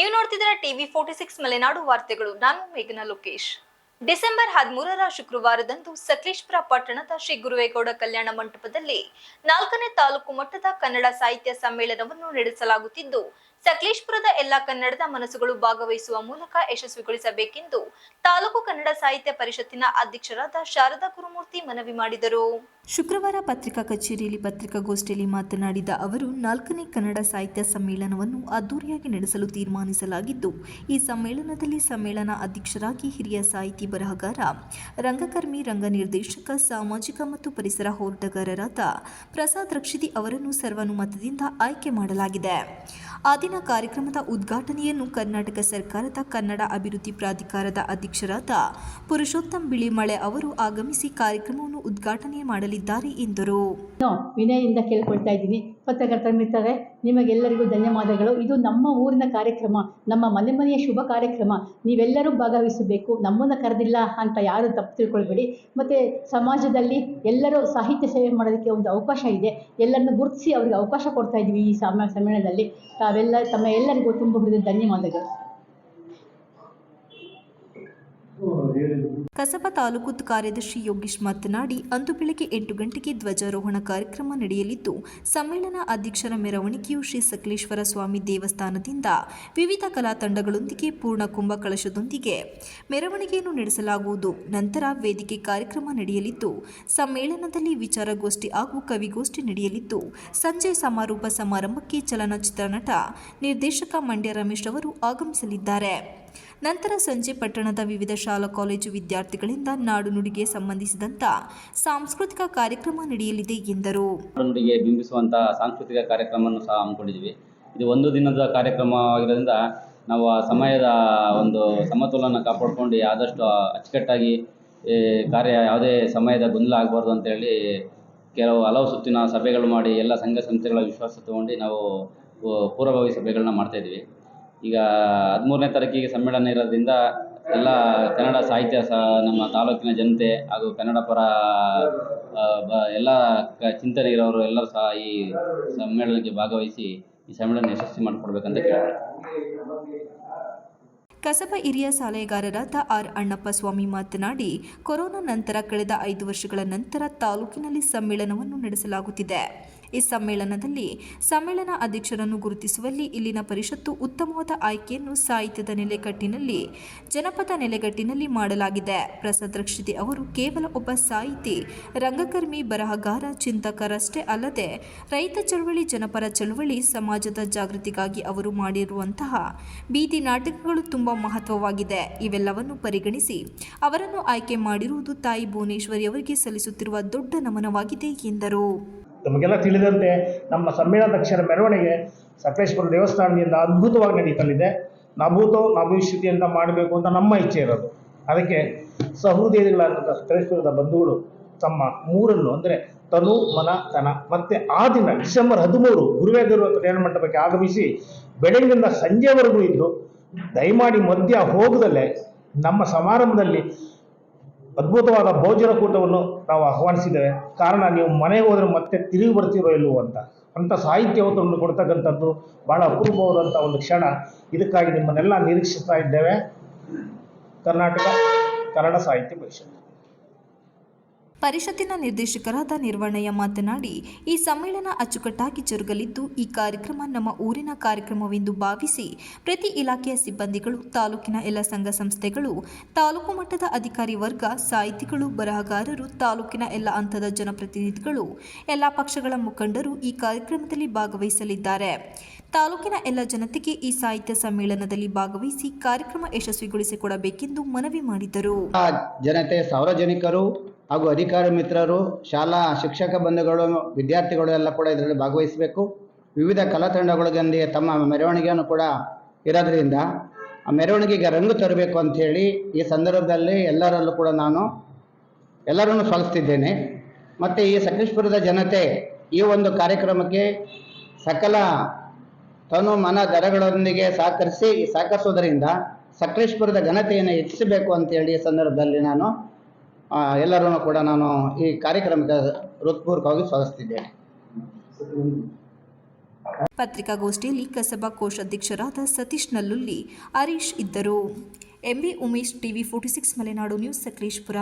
ನೀವು ನೋಡ್ತಿದ್ದೀರಾ TV forty six Malenadu ವಾರ್ತೆಗಳು. ನಾನು ಮೇಘನಾ ಲೋಕೇಶ್. ಡಿಸೆಂಬರ್ ಹದಿಮೂರರ ಶುಕ್ರವಾರದಂದು ಸಕಲೇಶ್ಪುರ ಪಟ್ಟಣದ ಶ್ರೀ ಗುರುವೇಗೌಡ ಕಲ್ಯಾಣ ಮಂಟಪದಲ್ಲಿ ನಾಲ್ಕನೇ ತಾಲೂಕು ಮಟ್ಟದ ಕನ್ನಡ ಸಾಹಿತ್ಯ ಸಮ್ಮೇಳನವನ್ನು ನಡೆಸಲಾಗುತ್ತಿದ್ದು ಸಕಲೇಶ್ಪುರದ ಎಲ್ಲ ಕನ್ನಡದ ಮನಸ್ಸುಗಳು ಭಾಗವಹಿಸುವ ಮೂಲಕ ಯಶಸ್ವಿಗೊಳಿಸಬೇಕೆಂದು ತಾಲೂಕು ಕನ್ನಡ ಸಾಹಿತ್ಯ ಪರಿಷತ್ತಿನ ಅಧ್ಯಕ್ಷರಾದ ಶಾರದಾ ಗುರುಮೂರ್ತಿ ಮನವಿ ಮಾಡಿದರು. ಶುಕ್ರವಾರ ಪತ್ರಿಕಾ ಕಚೇರಿಯಲ್ಲಿ ಪತ್ರಿಕಾಗೋಷ್ಠಿಯಲ್ಲಿ ಮಾತನಾಡಿದ ಅವರು, ನಾಲ್ಕನೇ ಕನ್ನಡ ಸಾಹಿತ್ಯ ಸಮ್ಮೇಳನವನ್ನು ಅದ್ದೂರಿಯಾಗಿ ನಡೆಸಲು ತೀರ್ಮಾನಿಸಲಾಗಿದ್ದು, ಈ ಸಮ್ಮೇಳನದಲ್ಲಿ ಸಮ್ಮೇಳನ ಅಧ್ಯಕ್ಷರಾಗಿ ಹಿರಿಯ ಸಾಹಿತಿ ಬರಹಗಾರ, ರಂಗಕರ್ಮಿ, ರಂಗ ನಿರ್ದೇಶಕ, ಸಾಮಾಜಿಕ ಮತ್ತು ಪರಿಸರ ಹೋರಾಟಗಾರರಾದ ಪ್ರಸಾದ್ ರಕ್ಷಿತಿ ಅವರನ್ನು ಸರ್ವಾನುಮತದಿಂದ ಆಯ್ಕೆ ಮಾಡಲಾಗಿದೆ. ಆ ದಿನ ಕಾರ್ಯಕ್ರಮದ ಉದ್ಘಾಟನೆಯನ್ನು ಕರ್ನಾಟಕ ಸರ್ಕಾರದ ಕನ್ನಡ ಅಭಿವೃದ್ಧಿ ಪ್ರಾಧಿಕಾರದ ಅಧ್ಯಕ್ಷರಾದ ಪುರುಷೋತ್ತಮ್ ಬಿಳಿಮಳೆ ಅವರು ಆಗಮಿಸಿ ಕಾರ್ಯಕ್ರಮವನ್ನು ಉದ್ಘಾಟನೆ ಮಾಡಲಿದ್ದಾರೆ ಎಂದರು. ವಿನಯದಿಂದ ಕೇಳ್ಕೊಳ್ತಾ ಇದ್ದೀನಿ. ಪತ್ರಕರ್ತರ ಮಿತ್ರರೇ ನಿಮಗೆಲ್ಲರಿಗೂ ಧನ್ಯವಾದಗಳು. ಇದು ನಮ್ಮ ಊರಿನ ಕಾರ್ಯಕ್ರಮ, ನಮ್ಮ ಮನೆ ಮನೆಯ ಶುಭ ಕಾರ್ಯಕ್ರಮ. ನೀವೆಲ್ಲರೂ ಭಾಗವಹಿಸಬೇಕು, ನಮ್ಮನ್ನು ಕರೆದಿಲ್ಲ ಅಂತ ಯಾರು ತಪ್ಪು ತಿಳ್ಕೊಳ್ಬೇಡಿ. ಮತ್ತು ಸಮಾಜದಲ್ಲಿ ಎಲ್ಲರೂ ಸಾಹಿತ್ಯ ಸೇವೆ ಮಾಡೋದಕ್ಕೆ ಒಂದು ಅವಕಾಶ ಇದೆ. ಎಲ್ಲರನ್ನು ಗುರುತಿಸಿ ಅವ್ರಿಗೆ ಅವಕಾಶ ಕೊಡ್ತಾ ಇದ್ದೀವಿ ಈ ಸಮ ಸಮ್ಮೇಳನದಲ್ಲಿ. ತಾವೆಲ್ಲ, ತಮ್ಮ ಎಲ್ಲರಿಗೂ ತುಂಬ ಹೃದಯ ಧನ್ಯವಾದಗಳು. ಕಸಬಾ ತಾಲೂಕು ಕಾರ್ಯದರ್ಶಿ ಯೋಗೀಶ್ ಮಾತನಾಡಿ, ಅಂದು ಬೆಳಗ್ಗೆ ಎಂಟು ಗಂಟೆಗೆ ಧ್ವಜಾರೋಹಣ ಕಾರ್ಯಕ್ರಮ ನಡೆಯಲಿದ್ದು, ಸಮ್ಮೇಳನ ಅಧ್ಯಕ್ಷರ ಮೆರವಣಿಗೆಯು ಶ್ರೀ ಸಕಲೇಶ್ವರ ಸ್ವಾಮಿ ದೇವಸ್ಥಾನದಿಂದ ವಿವಿಧ ಕಲಾ ತಂಡಗಳೊಂದಿಗೆ ಪೂರ್ಣ ಕುಂಭ ಕಳಶದೊಂದಿಗೆ ಮೆರವಣಿಗೆಯನ್ನು ನಡೆಸಲಾಗುವುದು. ನಂತರ ವೇದಿಕೆ ಕಾರ್ಯಕ್ರಮ ನಡೆಯಲಿದ್ದು, ಸಮ್ಮೇಳನದಲ್ಲಿ ವಿಚಾರಗೋಷ್ಠಿ ಹಾಗೂ ಕವಿಗೋಷ್ಠಿ ನಡೆಯಲಿದ್ದು, ಸಂಜೆ ಸಮಾರೋಪ ಸಮಾರಂಭಕ್ಕೆ ಚಲನಚಿತ್ರ ನಟ ನಿರ್ದೇಶಕ ಮಂಡ್ಯ ರಮೇಶ್ ಅವರು ಆಗಮಿಸಲಿದ್ದಾರೆ. ನಂತರ ಸಂಜೆ ಪಟ್ಟಣದ ವಿವಿಧ ಶಾಲಾ ಕಾಲೇಜು ವಿದ್ಯಾರ್ಥಿಗಳಿಂದ ನಾಡು ನುಡಿಗೆ ಸಂಬಂಧಿಸಿದಂತ ಸಾಂಸ್ಕೃತಿಕ ಕಾರ್ಯಕ್ರಮ ನಡೆಯಲಿದೆ ಎಂದರು. ನುಡಿಗೆ ಬಿಂಬಿಸುವಂತಹ ಸಾಂಸ್ಕೃತಿಕ ಕಾರ್ಯಕ್ರಮವನ್ನು ಸಹ ಹಮ್ಮಿಕೊಂಡಿದ್ದೀವಿ. ಇದು ಒಂದು ದಿನದ ಕಾರ್ಯಕ್ರಮವಾಗಿರೋದ್ರಿಂದ ನಾವು ಆ ಸಮಯದ ಒಂದು ಸಮತೋಲನ ಕಾಪಾಡಿಕೊಂಡು ಆದಷ್ಟು ಅಚ್ಚುಕಟ್ಟಾಗಿ ಕಾರ್ಯ ಯಾವುದೇ ಸಮಯದ ಗೊಂದಲ ಆಗಬಾರ್ದು ಅಂತೇಳಿ ಕೆಲವು ಹಲವು ಸುತ್ತಿನ ಸಭೆಗಳು ಮಾಡಿ ಎಲ್ಲ ಸಂಘ ಸಂಸ್ಥೆಗಳ ವಿಶ್ವಾಸ ತಗೊಂಡು ನಾವು ಪೂರ್ವಭಾವಿ ಸಭೆಗಳನ್ನ ಮಾಡ್ತಾಯಿದ್ವಿ ಈಗ ಹದಿಮೂರನೇ ತಾರೀಕಿಗೆ ಸಮ್ಮೇಳನ ಇರೋದ್ರಿಂದ ಎಲ್ಲ ಕನ್ನಡ ಸಾಹಿತ್ಯ ಸಹ ನಮ್ಮ ತಾಲೂಕಿನ ಜನತೆ ಹಾಗೂ ಕನ್ನಡ ಪರ ಎಲ್ಲ ಕ ಚಿಂತನೆ ಇರೋರು ಎಲ್ಲರೂ ಸಹ ಈ ಸಮ್ಮೇಳನಕ್ಕೆ ಭಾಗವಹಿಸಿ ಈ ಸಮ್ಮೇಳನ ಯಶಸ್ವಿ ಮಾಡಿಕೊಡ್ಬೇಕಂತ ಕೇಳೋಣ ಕಸಬ ಹಿರಿಯ ಸಲಹೆಗಾರರಾದ ಆರ್ ಅಣ್ಣಪ್ಪ ಸ್ವಾಮಿ ಮಾತನಾಡಿ, ಕೊರೋನಾ ನಂತರ ಕಳೆದ ಐದು ವರ್ಷಗಳ ನಂತರ ತಾಲೂಕಿನಲ್ಲಿ ಸಮ್ಮೇಳನವನ್ನು ನಡೆಸಲಾಗುತ್ತಿದೆ. ಈ ಸಮ್ಮೇಳನದಲ್ಲಿ ಸಮ್ಮೇಳನ ಅಧ್ಯಕ್ಷರನ್ನು ಗುರುತಿಸುವಲ್ಲಿ ಇಲ್ಲಿನ ಪರಿಷತ್ತು ಉತ್ತಮವಾದ ಆಯ್ಕೆಯನ್ನು ಸಾಹಿತ್ಯದ ನೆಲೆಗಟ್ಟಿನಲ್ಲಿ, ಜನಪದ ನೆಲೆಗಟ್ಟಿನಲ್ಲಿ ಮಾಡಲಾಗಿದೆ. ಪ್ರಸಾದ್ ರಕ್ಷಿತಿ ಅವರು ಕೇವಲ ಒಬ್ಬ ಸಾಹಿತಿ, ರಂಗಕರ್ಮಿ, ಬರಹಗಾರ, ಚಿಂತಕರಷ್ಟೇ ಅಲ್ಲದೆ ರೈತ ಚಳವಳಿ, ಜನಪರ ಚಳವಳಿ, ಸಮಾಜದ ಜಾಗೃತಿಗಾಗಿ ಅವರು ಮಾಡಿರುವಂತಹ ಬೀದಿ ನಾಟಕಗಳು ತುಂಬ ಮಹತ್ವವಾಗಿದೆ. ಇವೆಲ್ಲವನ್ನು ಪರಿಗಣಿಸಿ ಅವರನ್ನು ಆಯ್ಕೆ ಮಾಡಿರುವುದು ತಾಯಿ ಭುವನೇಶ್ವರಿ ಅವರಿಗೆ ಸಲ್ಲಿಸುತ್ತಿರುವ ದೊಡ್ಡ ನಮನವಾಗಿದೆ ಎಂದರು. ನಮಗೆಲ್ಲ ತಿಳಿದಂತೆ ನಮ್ಮ ಸಮ್ಮೇಳನಾಧ್ಯಕ್ಷರ ಮೆರವಣಿಗೆ ಸಕಲೇಶ್ವರ ದೇವಸ್ಥಾನದಿಂದ ಅದ್ಭುತವಾಗಿ ನಡೀತಲಿದೆ ನಭವಿಷ್ಯತಿ ಅಂತ ಮಾಡಬೇಕು ಅಂತ ನಮ್ಮ ಇಚ್ಛೆ ಇರೋದು. ಅದಕ್ಕೆ ಸಹೃದಯಗಳಾದಂಥ ಸಕಲೇಶ್ವರದ ಬಂಧುಗಳು ತಮ್ಮ ಮೂರನ್ನು ಅಂದರೆ ತನು, ಮನ, ತನ ಮತ್ತು ಆ ದಿನ ಡಿಸೆಂಬರ್ ಹದಿಮೂರು ಗುರುವೇದರು ಕಲ್ಯಾಣ ಮಂಟಪಕ್ಕೆ ಆಗಮಿಸಿ ಬೆಳಗಿನಿಂದ ಸಂಜೆವರೆಗೂ ಇದ್ದು ದಯಮಾಡಿ ಮಧ್ಯ ಹೋಗದಲ್ಲೇ ನಮ್ಮ ಸಮಾರಂಭದಲ್ಲಿ ಅದ್ಭುತವಾದ ಭೋಜನ ಕೂಟವನ್ನು ನಾವು ಆಹ್ವಾನಿಸಿದ್ದೇವೆ. ಕಾರಣ, ನೀವು ಮನೆಗೆ ಹೋದರೆ ಮತ್ತೆ ತಿರುಗಿ ಬರ್ತಿರೋ ಇಲ್ಲವೋ ಅಂತ. ಅಂಥ ಸಾಹಿತ್ಯವನ್ನು ಕೊಡ್ತಕ್ಕಂಥದ್ದು ಭಾಳ ಅಪೂರ್ವವಾದಂಥ ಒಂದು ಕ್ಷಣ. ಇದಕ್ಕಾಗಿ ನಿಮ್ಮನ್ನೆಲ್ಲ ನಿರೀಕ್ಷಿಸ್ತಾ ಇದ್ದೇವೆ. ಕರ್ನಾಟಕ ಕನ್ನಡ ಸಾಹಿತ್ಯ ಪರಿಷತ್. ಪರಿಷತ್ತಿನ ನಿರ್ದೇಶಕರಾದ ನಿರ್ವಣಯ್ಯ ಮಾತನಾಡಿ, ಈ ಸಮ್ಮೇಳನ ಅಚ್ಚುಕಟ್ಟಾಗಿ ಜರುಗಲಿದ್ದು, ಈ ಕಾರ್ಯಕ್ರಮ ನಮ್ಮ ಊರಿನ ಕಾರ್ಯಕ್ರಮವೆಂದು ಭಾವಿಸಿ ಪ್ರತಿ ಇಲಾಖೆಯ ಸಿಬ್ಬಂದಿಗಳು, ತಾಲೂಕಿನ ಎಲ್ಲ ಸಂಘ ಸಂಸ್ಥೆಗಳು, ತಾಲೂಕು ಮಟ್ಟದ ಅಧಿಕಾರಿ ವರ್ಗ, ಸಾಹಿತಿಗಳು, ಬರಹಗಾರರು, ತಾಲೂಕಿನ ಎಲ್ಲ ಹಂತದ ಜನಪ್ರತಿನಿಧಿಗಳು, ಎಲ್ಲ ಪಕ್ಷಗಳ ಮುಖಂಡರು ಈ ಕಾರ್ಯಕ್ರಮದಲ್ಲಿ ಭಾಗವಹಿಸಲಿದ್ದಾರೆ. ತಾಲೂಕಿನ ಎಲ್ಲ ಜನತೆಗೆ ಈ ಸಾಹಿತ್ಯ ಸಮ್ಮೇಳನದಲ್ಲಿ ಭಾಗವಹಿಸಿ ಕಾರ್ಯಕ್ರಮ ಯಶಸ್ವಿಗೊಳಿಸಿಕೊಡಬೇಕೆಂದು ಮನವಿ ಮಾಡಿದರು. ಜನತೆ, ಸಾರ್ವಜನಿಕರು ಹಾಗೂ ಅಧಿಕಾರಿ ಮಿತ್ರರು, ಶಾಲಾ ಶಿಕ್ಷಕ ಬಂಧುಗಳು, ವಿದ್ಯಾರ್ಥಿಗಳು ಎಲ್ಲ ಕೂಡ ಇದರಲ್ಲಿ ಭಾಗವಹಿಸಬೇಕು. ವಿವಿಧ ಕಲಾ ತಂಡಗಳೊಂದಿಗೆ ತಮ್ಮ ಮೆರವಣಿಗೆಯನ್ನು ಕೂಡ ಇರೋದ್ರಿಂದ ಆ ಮೆರವಣಿಗೆಗೆ ರಂಗು ತರಬೇಕು ಅಂಥೇಳಿ ಈ ಸಂದರ್ಭದಲ್ಲಿ ಎಲ್ಲರಲ್ಲೂ ಕೂಡ ನಾನು ಎಲ್ಲರನ್ನು ಸ್ವಾಗತಿಸಿದ್ದೇನೆ ಮತ್ತು ಈ ಸಕಲೇಶ್ಪುರದ ಜನತೆ ಈ ಒಂದು ಕಾರ್ಯಕ್ರಮಕ್ಕೆ ಸಕಲ ತನು ಮನ ದರಗಳೊಂದಿಗೆ ಸಹಕರಿಸಿ ಸಹಕರಿಸೋದರಿಂದ ಸಕಲೇಶ್ಪುರದ ಘನತೆಯನ್ನು ಹೆಚ್ಚಿಸಬೇಕು ಅಂತೇಳಿ ಈ ಸಂದರ್ಭದಲ್ಲಿ ನಾನು ಎಲ್ಲರನ್ನು ಕೂಡ ನಾನು ಈ ಕಾರ್ಯಕ್ರಮಕ್ಕೆ ಹೃತ್ಪೂರ್ವಕವಾಗಿ ಸ್ವಾಗತಿಸಿದ್ದೇನೆ ಪತ್ರಿಕಾಗೋಷ್ಠಿಯಲ್ಲಿ ಕಸಬಾ ಕೋಶಾಧ್ಯಕ್ಷರಾದ ಸತೀಶ್ ನಲ್ಲುಲ್ಲಿ, ಹರೀಶ್ ಇದ್ದರು. MB Umesh TV forty six, Malenadu news, Sakleshpur.